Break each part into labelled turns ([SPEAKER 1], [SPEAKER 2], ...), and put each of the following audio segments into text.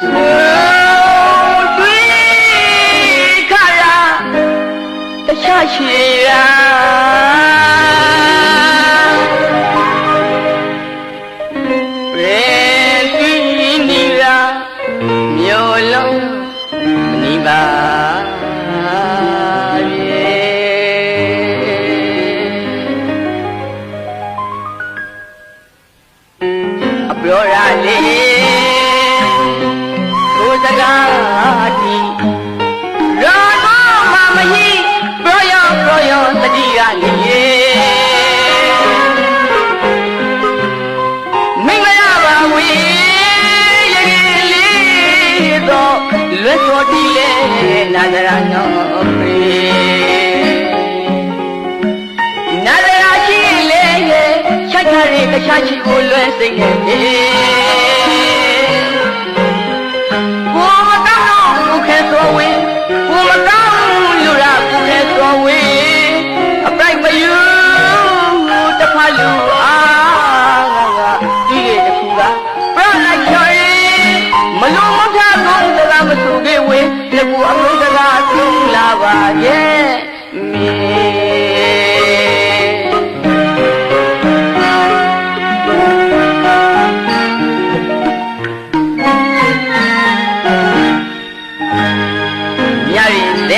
[SPEAKER 1] တခြားရှိ ချီကိုလွယ်စိတ်နဲ့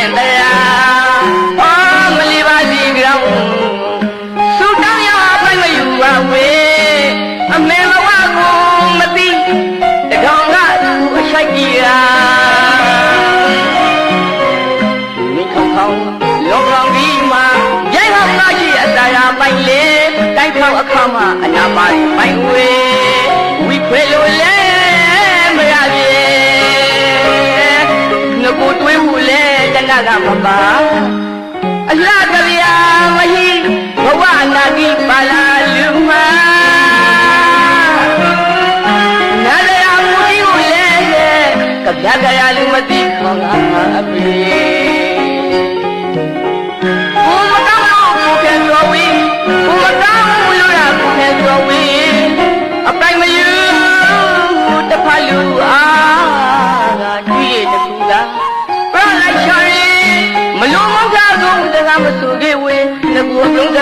[SPEAKER 1] ရင်တရားဟောမလီပါစီကြောင်သူတောင်းရပိုင်မယူပါဝေအမေဘဝကိုမသိတကောင်ကသူအဆိုင်ကြီးရာဒီခေါင်းခေါင်းလောကောင်ဒီမှာရဲဟောင်းကရှိအတရားပိုင်လေတိုက်ထောက်အခါမှာအနာပါပိုင်ဝေ nada, papá.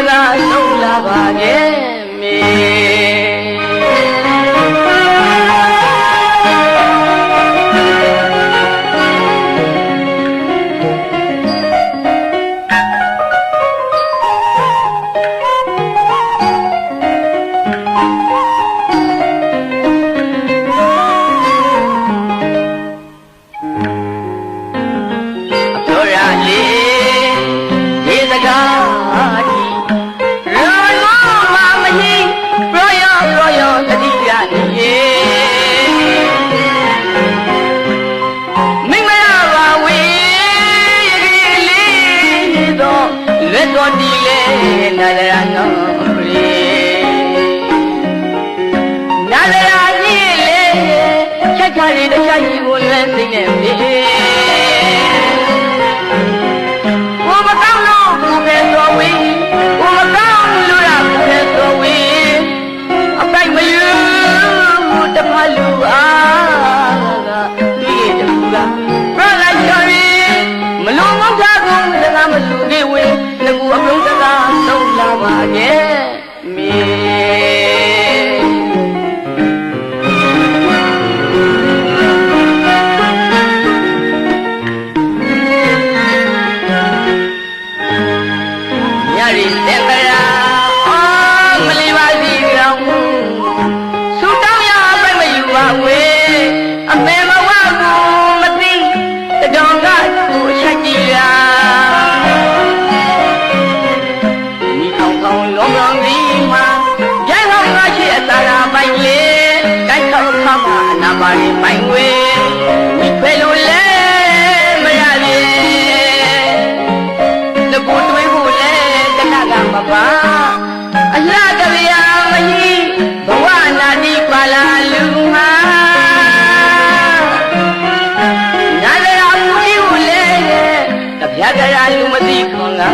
[SPEAKER 1] လားဆုံးလာပါရဲ့ ನಯನೋ yeah. kaya yung madi ko na